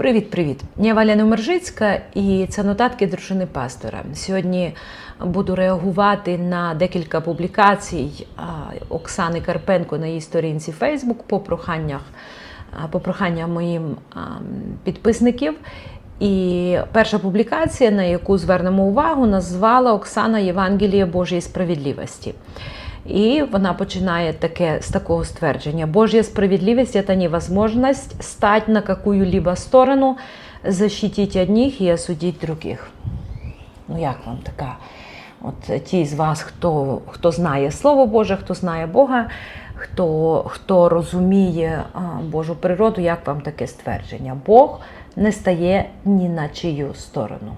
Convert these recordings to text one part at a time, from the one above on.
Привіт-привіт! Я Валя Номержицька і це нотатки дружини пастора. Сьогодні буду реагувати на декілька публікацій Оксани Карпенко на її сторінці Facebook по проханнях, по проханням моїм підписників. І перша публікація, на яку звернемо увагу, назвала Оксана Євангеліє Божої справедливості. І вона починає таке з такого ствердження: Божья справедливость это невозможность стать на какую-либо сторону, защитить одних і осудить других. Ну, як вам така? От ті з вас, хто хто знає Слово Боже, хто знає Бога, хто хто розуміє Божу природу, як вам таке ствердження? Бог не стає ні на чию сторону.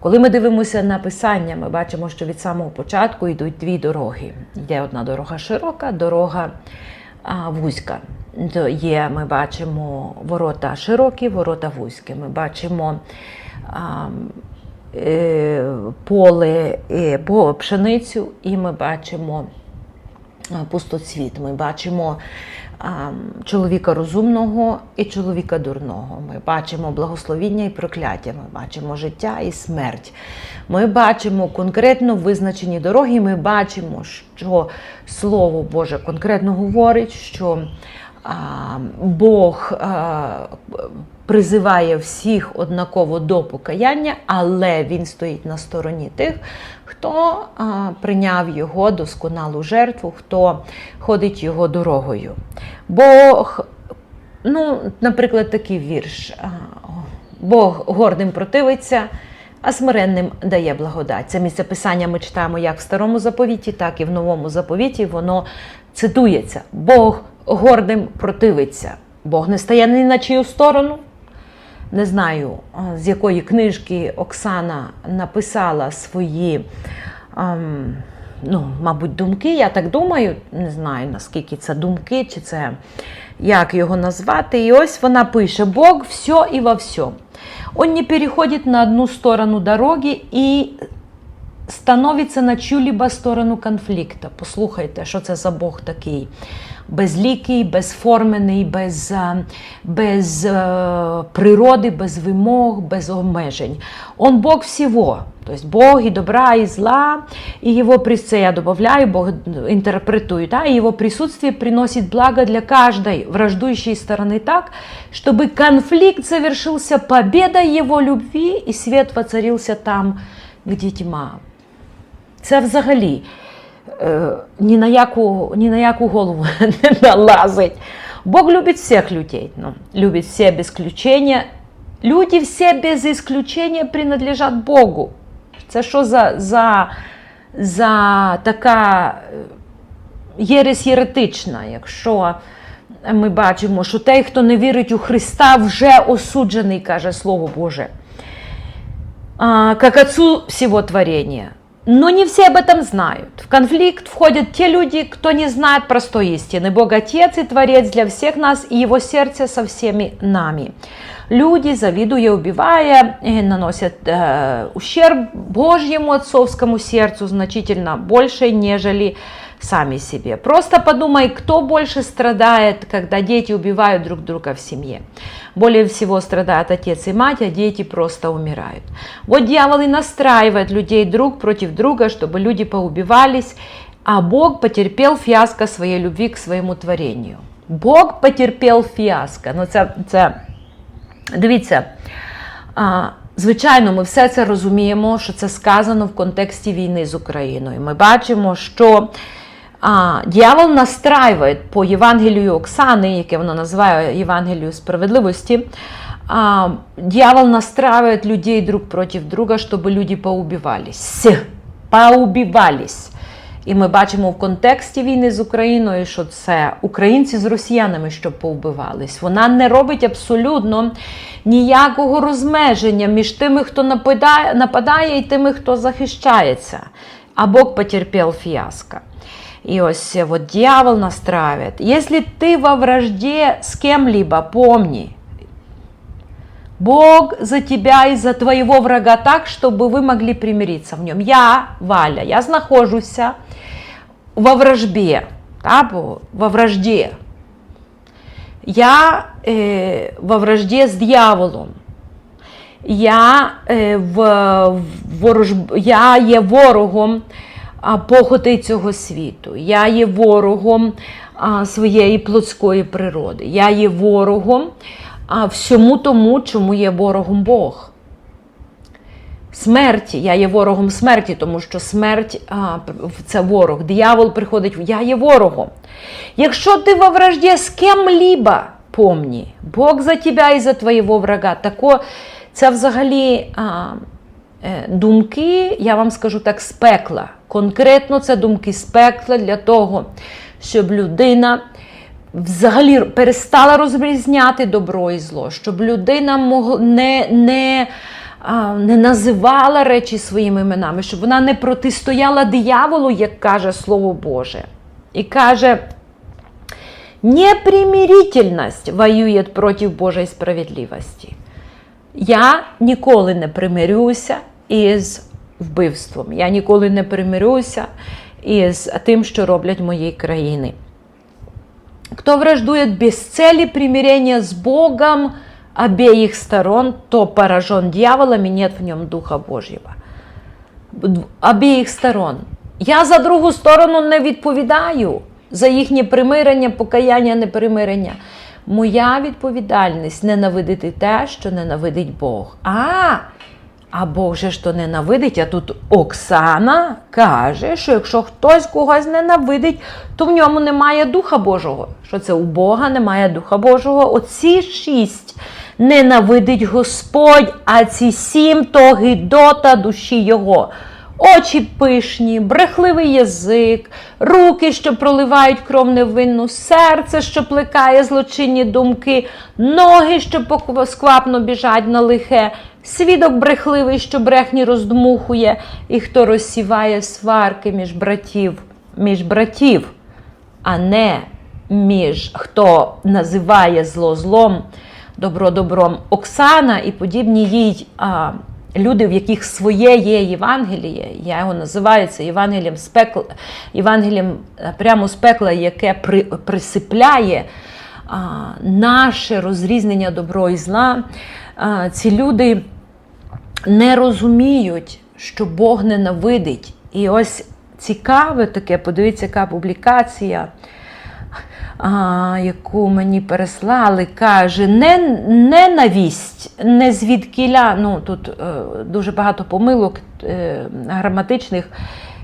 Коли ми дивимося на писання, ми бачимо, що від самого початку йдуть дві дороги. Йде одна дорога широка, дорога вузька. Є, ми бачимо ворота широкі, ворота вузькі. Ми бачимо а, е, поле е, по пшеницю, і ми бачимо пустоцвіт. Ми бачимо чоловіка розумного і чоловіка дурного. Ми бачимо благословіння і прокляття. Ми бачимо життя і смерть. Ми бачимо конкретно визначені дороги. Ми бачимо, що Слово Боже конкретно говорить, що Бог а, призиває всіх однаково до покаяння, але він стоїть на стороні тих, хто а, прийняв його досконалу жертву, хто ходить його дорогою. Бог, ну, наприклад, такий вірш: Бог гордим противиться. А смиренним дає благодать. Це місце писання ми читаємо як в старому заповіті, так і в новому заповіті. Воно цитується: Бог гордим противиться. Бог не стає ні на чию сторону. Не знаю, з якої книжки Оксана написала свої, ем, ну, мабуть, думки. Я так думаю, не знаю, наскільки це думки, чи це як його назвати. І ось вона пише: Бог все і во всем. Он не переходит на одну сторону дороги і становиться на чью-либо сторону конфлікту. Послухайте, що це за Бог такий Безлікий, безформений, без, без э, природы, без вимог, без обмежень. Он Бог всего. То есть Бог и добра, и зла, и его присутствие, я добавляю, Бог интерпретует, да, и его присутствие приносит благо для каждой враждующей стороны так, чтобы конфликт завершился победой его любви, и свет воцарился там, где тьма. Це взагалі е, ні, на яку, ні на яку голову не налазить. Бог любить всіх людей, ну, любить все без исключения. Люди все без исключения принадлежать Богу. Це що за, за, за така єресь єретична, якщо ми бачимо, що той, хто не вірить у Христа, вже осуджений, каже Слово Боже, как Отцу всего творения. Но не все об этом знают. В конфликт входят те люди, кто не знает простой истины. Бог Отец и Творец для всех нас, и Его сердце со всеми нами. Люди, завидуя, убивая, наносят э, ущерб Божьему отцовскому сердцу значительно больше, нежели сами себе. Просто подумай, кто больше страдает, когда дети убивают друг друга в семье. Более всего страдают отец и мать, а дети просто умирают. Вот дьявол и настраивает людей друг против друга, чтобы люди поубивались, а Бог потерпел фиаско своей любви к своему творению. Бог потерпел фіаско. Ну, це, це, Дивіться, а, звичайно, ми все це розуміємо, що це сказано в контексті війни з Україною. Ми бачимо, що а, дьявол настраює по Євангелію Оксани, яке воно називає Євангелію справедливості. А, дьявол настраивает людей друг против друга, чтобы люди поубивались. Поубивались. І ми бачимо в контексті війни з Україною, що це українці з росіянами, щоб поубивались. Вона не робить абсолютно ніякого розмеження між тими, хто нападає, нападає і тими, хто захищається. А Бог потерпів фіаско. И ось вот дьявол настраивает. Если ты во вражде с кем-либо, помни, Бог за тебя и за твоего врага так, чтобы вы могли примириться в нем. Я, Валя, я нахожусь во вражбе, да, во вражде. Я е, во вражді з дьяволом. Я, е, в, в ворож... я є ворогом похоти цього світу. Я є ворогом своєї плотської природи. Я є ворогом всьому тому, чому є ворогом Бог. Смерті, я є ворогом смерті, тому що смерть це ворог. Диявол приходить, я є ворогом. Якщо ти во вражді з кем-либо, помні, Бог за тебе і за твоєго врага. Тако, це взагалі а, е, думки, я вам скажу так, з пекла. Конкретно це думки з пекла для того, щоб людина взагалі перестала розрізняти добро і зло, щоб людина не. не не називала речі своїми іменами, щоб вона не протистояла дияволу, як каже Слово Боже. І каже, непримирительність воює проти Божої справедливості. Я ніколи не примирюся із вбивством. Я ніколи не примирюся із тим, що роблять мої країни. Хто враждує без цели примирення з Богом обеих сторон, то поражен дьяволом и нет в нем Духа Божьего. Обеих сторон. Я за другу сторону не відповідаю за їхнє примирення, покаяння, непримирення. Моя відповідальність ненавидити те, що ненавидить Бог. А, а Бог же ж то ненавидить, а тут Оксана каже, що якщо хтось когось ненавидить, то в ньому немає Духа Божого. Що це у Бога немає Духа Божого? Оці шість ненавидить Господь, а ці сім то гидота душі Його. Очі пишні, брехливий язик, руки, що проливають кров невинну, серце, що плекає злочинні думки, ноги, що сквапно біжать на лихе, свідок брехливий, що брехні роздмухує, і хто розсіває сварки між братів, між братів, а не між хто називає зло злом, добро добром. Оксана і подібні їй. А, Люди, в яких своє є Євангеліє, я його називаю це Євангелієм з Євангелієм прямо з пекла, яке при, присипляє а, наше розрізнення добро і зла. А, ці люди не розуміють, що Бог ненавидить. І ось цікаве таке, подивіться, яка публікація а, яку мені переслали, каже, не, ненавість, не звідкіля. Ну, тут е, дуже багато помилок е, граматичних,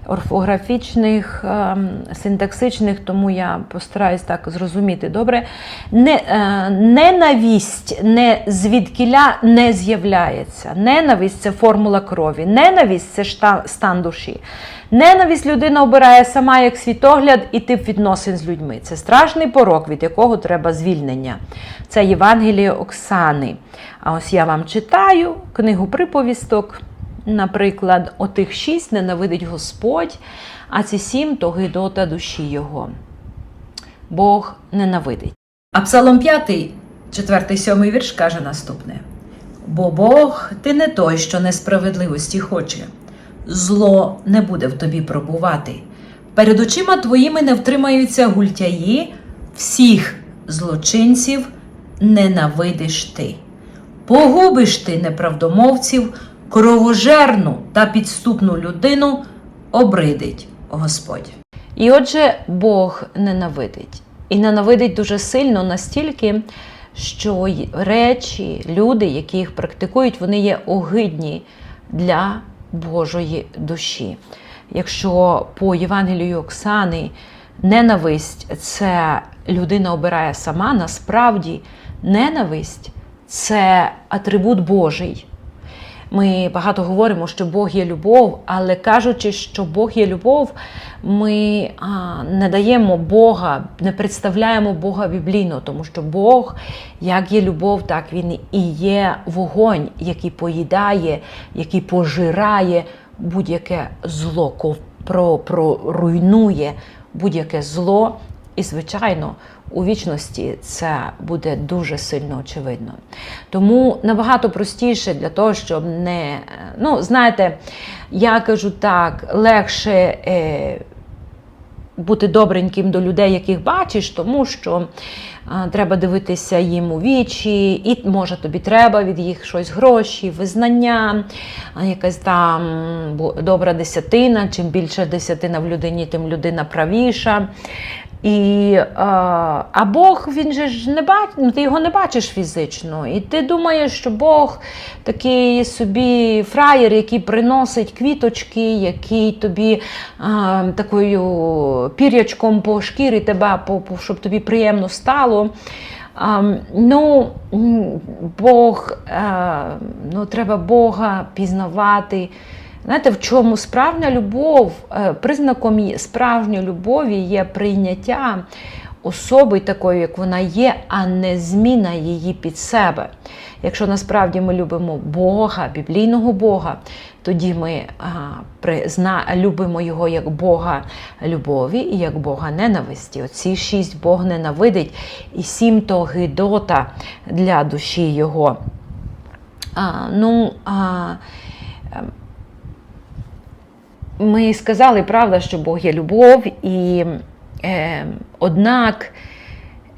орфографічних, е, синтаксичних, тому я постараюсь так зрозуміти добре. Е, ненавість не звідкіля не з'являється. Ненависть це формула крові. Ненависть це стан душі. Ненависть людина обирає сама як світогляд і тип відносин з людьми. Це страшний порок, від якого треба звільнення. Це Євангеліє Оксани. А ось я вам читаю книгу приповісток. Наприклад, отих шість ненавидить Господь, а ці сім то гидота душі Його. Бог ненавидить. А Псалом 5, 4, 7 вірш каже наступне: Бо Бог ти не той, що несправедливості хоче зло не буде в тобі пробувати. Перед очима твоїми не втримаються гультяї, всіх злочинців ненавидиш ти. Погубиш ти неправдомовців, кровожерну та підступну людину обридить Господь. І отже, Бог ненавидить. І ненавидить дуже сильно настільки, що речі, люди, які їх практикують, вони є огидні для Божої душі. Якщо по Євангелію Оксани ненависть це людина обирає сама, насправді ненависть це атрибут Божий. Ми багато говоримо, що Бог є любов, але кажучи, що Бог є любов, ми не даємо Бога, не представляємо Бога біблійно, тому що Бог, як є любов, так він і є вогонь, який поїдає, який пожирає будь-яке зло, проруйнує будь-яке зло. І, звичайно, у вічності це буде дуже сильно очевидно. Тому набагато простіше для того, щоб не. Ну, знаєте, я кажу так, легше е, бути добреньким до людей, яких бачиш, тому що а, треба дивитися їм у вічі, і може тобі треба від їх щось гроші, визнання, якась там добра десятина. Чим більше десятина в людині, тим людина правіша. І, а, а Бог, він же ж не бач, ну, ти його не бачиш фізично. І ти думаєш, що Бог такий собі фраєр, який приносить квіточки, який тобі а, такою пір'ячком по шкірі тебе, по, по- щоб тобі приємно стало. А, ну, Бог, а, ну, треба Бога пізнавати. Знаєте, в чому справжня любов, е, признаком справжньої любові є прийняття особи такою, як вона є, а не зміна її під себе. Якщо насправді ми любимо Бога, біблійного Бога, тоді ми а, при, зна, любимо його як Бога любові і як Бога ненависті. Оці шість Бог ненавидить, і сім то гидота для душі його. А, ну, а, ем, ми сказали, правда, що Бог є любов, і е, однак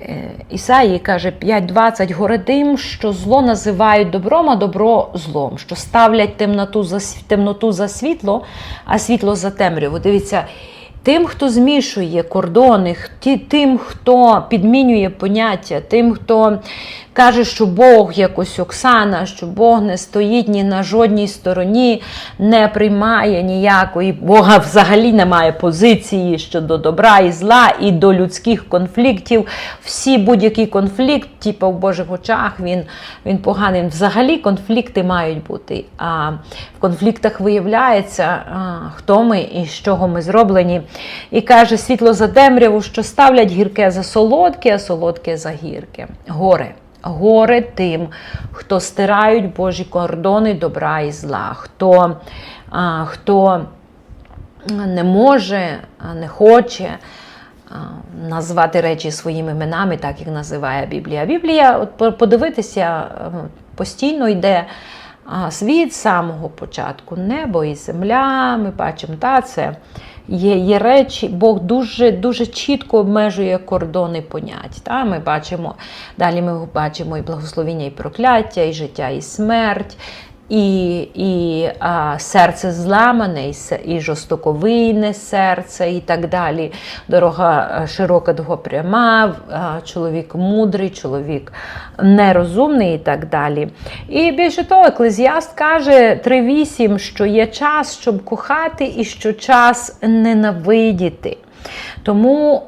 е, Ісаї каже 5.20 горе тим, що зло називають добром, а добро злом, що ставлять темноту за, темноту за світло, а світло за темряву. Дивіться, тим, хто змішує кордони, тим, хто підмінює поняття, тим, хто каже, що Бог якось Оксана, що Бог не стоїть ні на жодній стороні, не приймає ніякої, Бога взагалі немає позиції щодо добра і зла, і до людських конфліктів. Всі будь-який конфлікт, типу в Божих очах, він, він поганий. Взагалі конфлікти мають бути. А в конфліктах виявляється, а, хто ми і з чого ми зроблені. І каже, світло за темряву, що ставлять гірке за солодке, а солодке за гірке. Горе. Горе тим, хто стирають Божі кордони добра і зла, хто, а, хто не може, не хоче а, назвати речі своїми іменами, так як називає Біблія. Біблія, от подивитися, постійно йде світ з самого початку, небо і земля. Ми бачимо, та, це є, є речі, Бог дуже, дуже чітко обмежує кордони понять. Та? Ми бачимо, далі ми бачимо і благословіння, і прокляття, і життя, і смерть. І, і а, серце зламане, і, і жорстоковийне серце, і так далі. Дорога е, широка, дорога пряма, а, чоловік мудрий, чоловік нерозумний і так далі. І більше того, еклезіаст каже 3.8, що є час, щоб кохати, і що час ненавидіти. Тому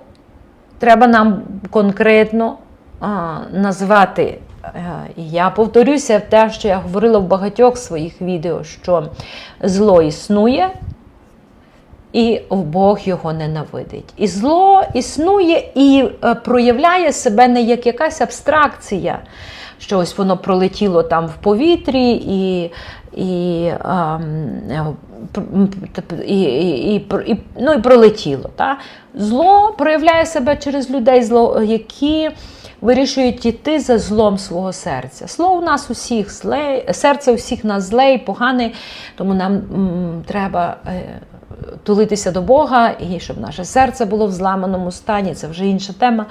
треба нам конкретно а, назвати. Е, я повторюся те, що я говорила в багатьох своїх відео, що зло існує, і Бог його ненавидить. І зло існує і е, проявляє себе не як якась абстракція, що ось воно пролетіло там в повітрі і. І, ем, е, і, і, і, ну, і пролетіло. Та? Зло проявляє себе через людей, зло, які вирішують іти за злом свого серця. Зло у нас усіх зле, серце у всіх нас зле і погане, тому нам м, треба е, тулитися до Бога і щоб наше серце було в зламаному стані, це вже інша тема.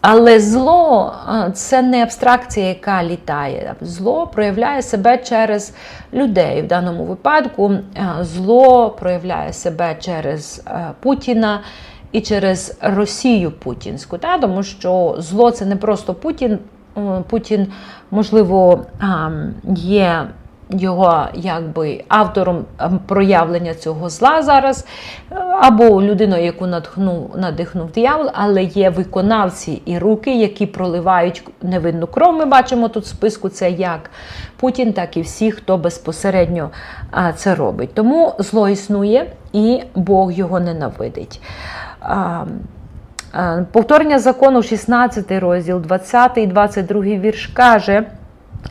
Але зло це не абстракція, яка літає. Зло проявляє себе через людей. В даному випадку зло проявляє себе через Путіна і через Росію путінську. Та? Тому що зло це не просто Путін. Путін, можливо, є його якби автором проявлення цього зла зараз, або людиною, яку надхнув, надихнув диявол, але є виконавці і руки, які проливають невинну кров. Ми бачимо тут в списку це як Путін, так і всі, хто безпосередньо це робить. Тому зло існує і Бог його ненавидить. Повторення закону, 16 розділ, 20 і 22 вірш каже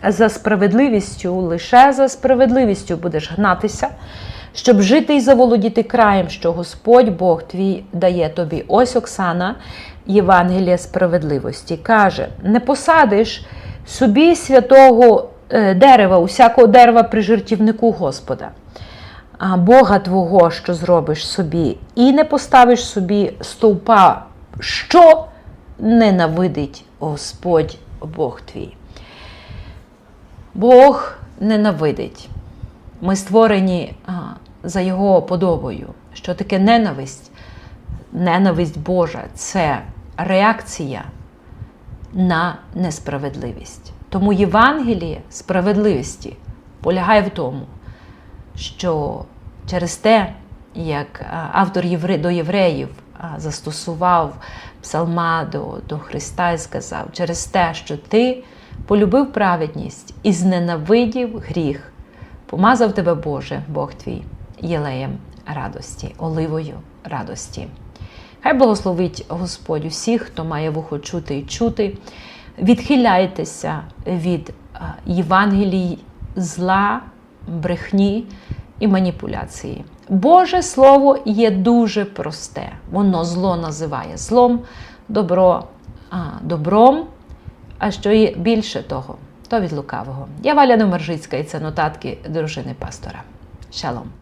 за справедливістю, лише за справедливістю будеш гнатися, щоб жити і заволодіти краєм, що Господь Бог твій дає тобі. Ось Оксана, Євангелія справедливості, каже: не посадиш собі святого е, дерева, усякого дерева при жертівнику Господа. Бога Твого, що зробиш собі, і не поставиш собі стовпа, що ненавидить Господь Бог твій. Бог ненавидить. Ми створені за Його подобою. Що таке ненависть? Ненависть Божа це реакція на несправедливість. Тому Євангеліє справедливості полягає в тому, що через те, як автор до євреїв застосував псалма до, до Христа і сказав, через те, що ти полюбив праведність і зненавидів гріх, помазав тебе Боже, Бог твій, єлеєм радості, оливою радості. Хай благословить Господь усіх, хто має вухо чути і чути. Відхиляйтеся від а, Євангелій зла, брехні і маніпуляції. Боже Слово є дуже просте. Воно зло називає злом, добро а, добром, а що є більше того, то від лукавого. Я Валя Номержицька і це нотатки дружини пастора. Шалом.